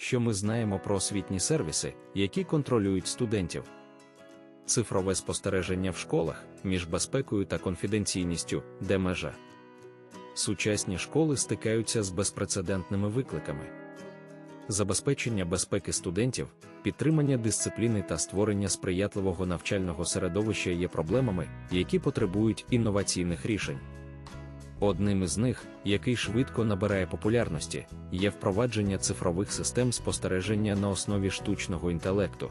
що ми знаємо про освітні сервіси, які контролюють студентів. Цифрове спостереження в школах між безпекою та конфіденційністю, де межа. Сучасні школи стикаються з безпрецедентними викликами. Забезпечення безпеки студентів, підтримання дисципліни та створення сприятливого навчального середовища є проблемами, які потребують інноваційних рішень. Одним із них, який швидко набирає популярності, є впровадження цифрових систем спостереження на основі штучного інтелекту.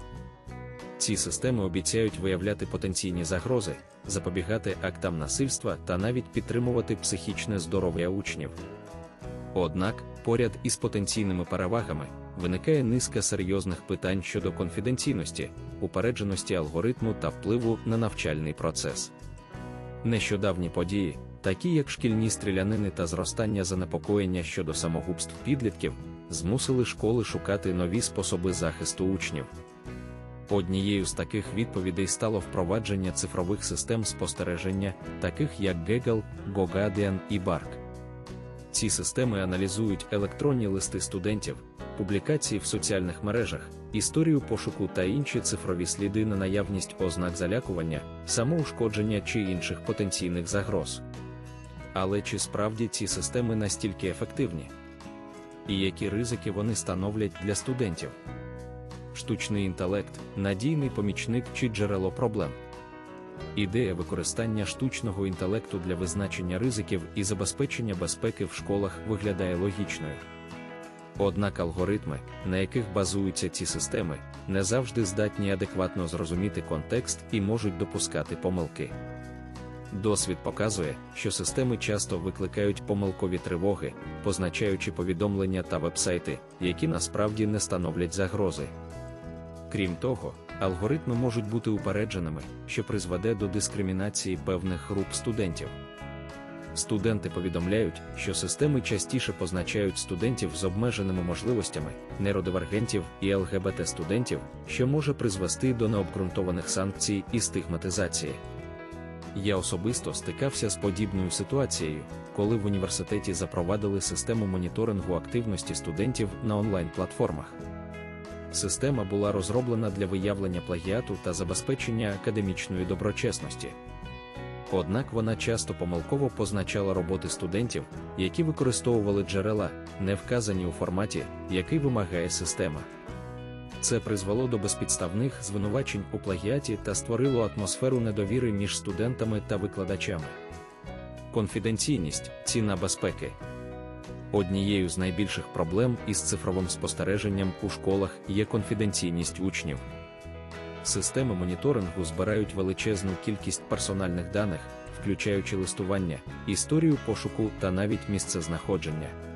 Ці системи обіцяють виявляти потенційні загрози, запобігати актам насильства та навіть підтримувати психічне здоров'я учнів. Однак, поряд із потенційними перевагами виникає низка серйозних питань щодо конфіденційності, упередженості алгоритму та впливу на навчальний процес. Нещодавні події, такі як шкільні стрілянини та зростання занепокоєння щодо самогубств підлітків, змусили школи шукати нові способи захисту учнів. Однією з таких відповідей стало впровадження цифрових систем спостереження, таких як Google, GoGuardian і Bark. Ці системи аналізують електронні листи студентів, публікації в соціальних мережах, історію пошуку та інші цифрові сліди на наявність ознак залякування, самоушкодження чи інших потенційних загроз. Але чи справді ці системи настільки ефективні? І які ризики вони становлять для студентів? Штучний інтелект, надійний помічник чи джерело проблем. Ідея використання штучного інтелекту для визначення ризиків і забезпечення безпеки в школах виглядає логічною. Однак алгоритми, на яких базуються ці системи, не завжди здатні адекватно зрозуміти контекст і можуть допускати помилки. Досвід показує, що системи часто викликають помилкові тривоги, позначаючи повідомлення та вебсайти, які насправді не становлять загрози. Крім того, алгоритми можуть бути упередженими, що призведе до дискримінації певних груп студентів. Студенти повідомляють, що системи частіше позначають студентів з обмеженими можливостями, нейродивергентів і ЛГБТ студентів, що може призвести до необґрунтованих санкцій і стигматизації. Я особисто стикався з подібною ситуацією, коли в університеті запровадили систему моніторингу активності студентів на онлайн-платформах. Система була розроблена для виявлення плагіату та забезпечення академічної доброчесності. Однак вона часто помилково позначала роботи студентів, які використовували джерела, не вказані у форматі, який вимагає система. Це призвело до безпідставних звинувачень у плагіаті та створило атмосферу недовіри між студентами та викладачами. Конфіденційність, ціна безпеки. Однією з найбільших проблем із цифровим спостереженням у школах є конфіденційність учнів. Системи моніторингу збирають величезну кількість персональних даних, включаючи листування, історію пошуку та навіть місце знаходження.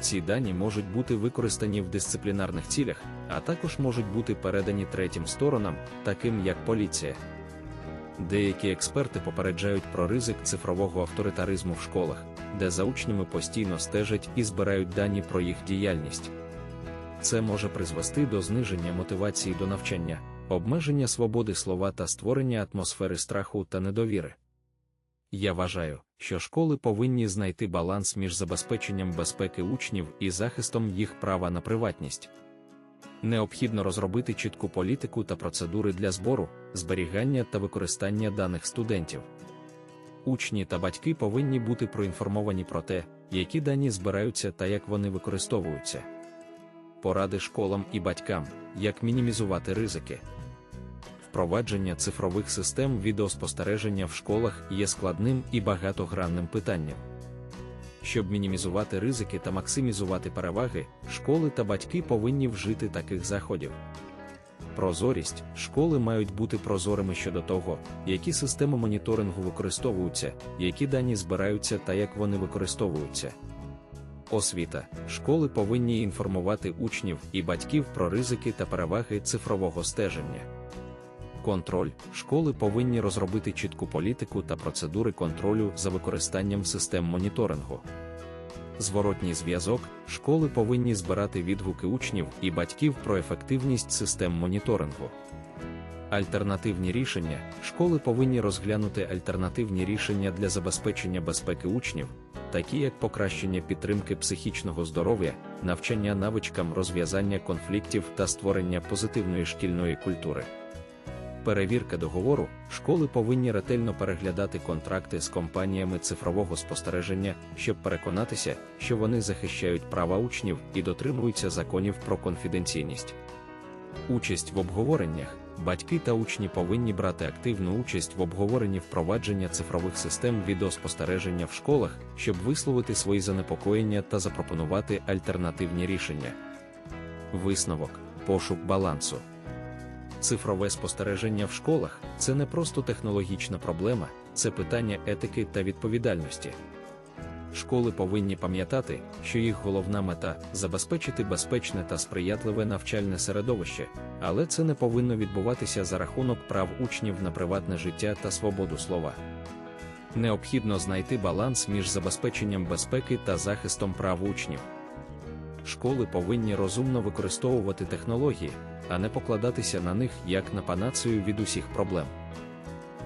Ці дані можуть бути використані в дисциплінарних цілях, а також можуть бути передані третім сторонам, таким як поліція. Деякі експерти попереджають про ризик цифрового авторитаризму в школах, де за учнями постійно стежать і збирають дані про їх діяльність. Це може призвести до зниження мотивації до навчання, обмеження свободи слова та створення атмосфери страху та недовіри. Я вважаю, що школи повинні знайти баланс між забезпеченням безпеки учнів і захистом їх права на приватність. Необхідно розробити чітку політику та процедури для збору, зберігання та використання даних студентів. Учні та батьки повинні бути проінформовані про те, які дані збираються та як вони використовуються. Поради школам і батькам, як мінімізувати ризики. Впровадження цифрових систем відеоспостереження в школах є складним і багатогранним питанням. Щоб мінімізувати ризики та максимізувати переваги, школи та батьки повинні вжити таких заходів. Прозорість школи мають бути прозорими щодо того, які системи моніторингу використовуються, які дані збираються та як вони використовуються. Освіта школи повинні інформувати учнів і батьків про ризики та переваги цифрового стеження. Контроль школи повинні розробити чітку політику та процедури контролю за використанням систем моніторингу. Зворотній зв'язок школи повинні збирати відгуки учнів і батьків про ефективність систем моніторингу. Альтернативні рішення школи повинні розглянути альтернативні рішення для забезпечення безпеки учнів, такі як покращення підтримки психічного здоров'я, навчання навичкам розв'язання конфліктів та створення позитивної шкільної культури. Перевірка договору школи повинні ретельно переглядати контракти з компаніями цифрового спостереження, щоб переконатися, що вони захищають права учнів і дотримуються законів про конфіденційність. Участь в обговореннях батьки та учні повинні брати активну участь в обговоренні впровадження цифрових систем відеоспостереження в школах, щоб висловити свої занепокоєння та запропонувати альтернативні рішення. Висновок пошук балансу. Цифрове спостереження в школах це не просто технологічна проблема, це питання етики та відповідальності. Школи повинні пам'ятати, що їх головна мета забезпечити безпечне та сприятливе навчальне середовище, але це не повинно відбуватися за рахунок прав учнів на приватне життя та свободу слова. Необхідно знайти баланс між забезпеченням безпеки та захистом прав учнів. Школи повинні розумно використовувати технології, а не покладатися на них як на панацію від усіх проблем.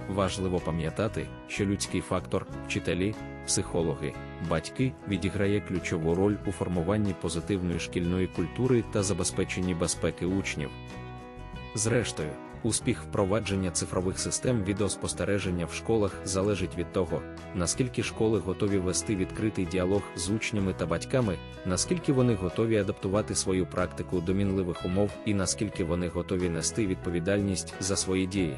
Важливо пам'ятати, що людський фактор, вчителі, психологи, батьки відіграє ключову роль у формуванні позитивної шкільної культури та забезпеченні безпеки учнів. Зрештою, успіх впровадження цифрових систем відеоспостереження в школах залежить від того, наскільки школи готові вести відкритий діалог з учнями та батьками, наскільки вони готові адаптувати свою практику до мінливих умов і наскільки вони готові нести відповідальність за свої дії.